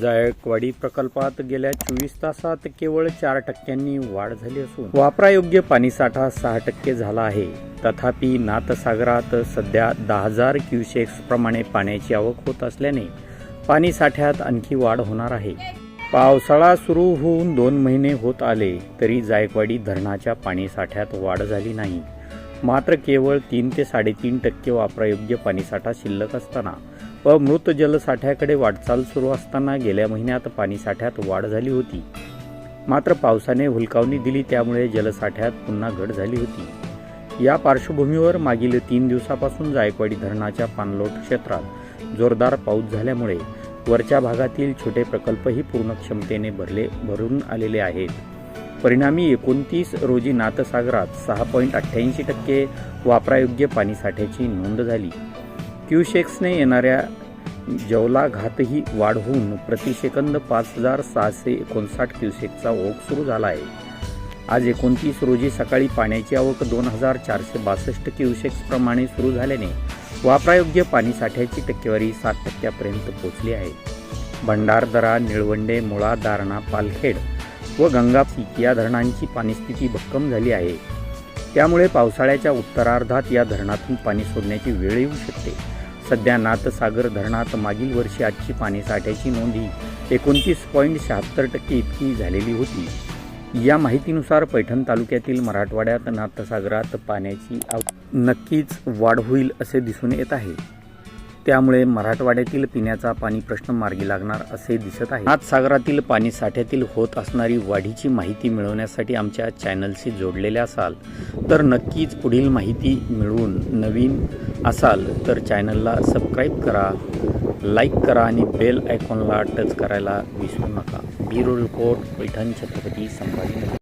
जायकवाडी प्रकल्पात गेल्या चोवीस तासात केवळ चार टक्क्यांनी वाढ झाली असून वापरायोग्य पाणीसाठा सहा टक्के झाला आहे. तथापि नाथसागरात सध्या दहा हजार क्युसेक्स प्रमाणे पाण्याची आवक होत असल्याने पाणीसाठ्यात आणखी वाढ होणार आहे. पावसाळा सुरू होऊन दोन महिने होत आले तरी जायकवाडी धरणाच्या पाणीसाठ्यात वाढ झाली नाही. मात्र केवळ तीन ते साडेतीन टक्के वापरायोग्य पाणीसाठा शिल्लक असताना व मृत जलसाठ्याकडे वाटचाल सुरू असताना गेल्या महिन्यात पाणीसाठ्यात वाढ झाली होती. मात्र पावसाने हुलकावणी दिली त्यामुळे जलसाठ्यात पुन्हा घट झाली होती. या पार्श्वभूमीवर मागील तीन दिवसापासून जायकवाडी धरणाच्या पाणलोट क्षेत्रात जोरदार पाऊस झाल्यामुळे वरच्या भागातील छोटे प्रकल्पही पूर्ण क्षमतेने भरले भरून आलेले आहेत. परिणामी एकोणतीस रोजी नाथसागरात सहा पॉईंट अठ्ठ्याऐंशी टक्के वापरायोग्य पाणीसाठ्याची नोंद झाली. क्यूशेक्सने येणाऱ्या जवलाघातही वाढ होऊन प्रतिसेकंद पाच हजार सहाशे एकोणसाठ क्युसेकचा ओघ सुरू झाला आहे. आज एकोणतीस रोजी सकाळी पाण्याची आवक दोन हजार चारशे बासष्ट क्युसेक्सप्रमाणे सुरू झाल्याने वापरायोग्य पाणीसाठ्याची टक्केवारी सात टक्क्यापर्यंत पोहोचली आहे. भंडारदरा निळवंडे मुळा दारणा पालखेड व गंगापीक या धरणांची पाणीस्थिती भक्कम झाली आहे. त्यामुळे पावसाळ्याच्या उत्तरार्धात या धरणातून पाणी सोडण्याची वेळ येऊ शकते. सध्या नाथसागर धरणात मागील वर्षी आजची पाणीसाठ्याची नोंदी एकोणतीस पॉईंट शहात्तर टक्के इतकी झालेली होती. या माहितीनुसार पैठण तालुक्यातील मराठवाड्यात नाथसागरात पाण्याची नक्कीच वाढ होईल असे दिसून येत आहे. त्यामुळे मराठवाड्यातील पिण्याचा पाणी प्रश्न मार्गी लागणार असे दिसत आहे. नाथसागरातील पाणी साठ्यातील होत असणारी वाढीची माहिती मिळवण्यासाठी आमच्या चॅनलशी जोडलेले असाल तर नक्कीच पुढील माहिती मिळवून नवीन असाल तर चॅनलला सबस्क्राईब करा लाईक करा आणि बेल आयकॉनला टच करायला विसरू नका. Bureau report Paithan Chhatrapati Sambhaji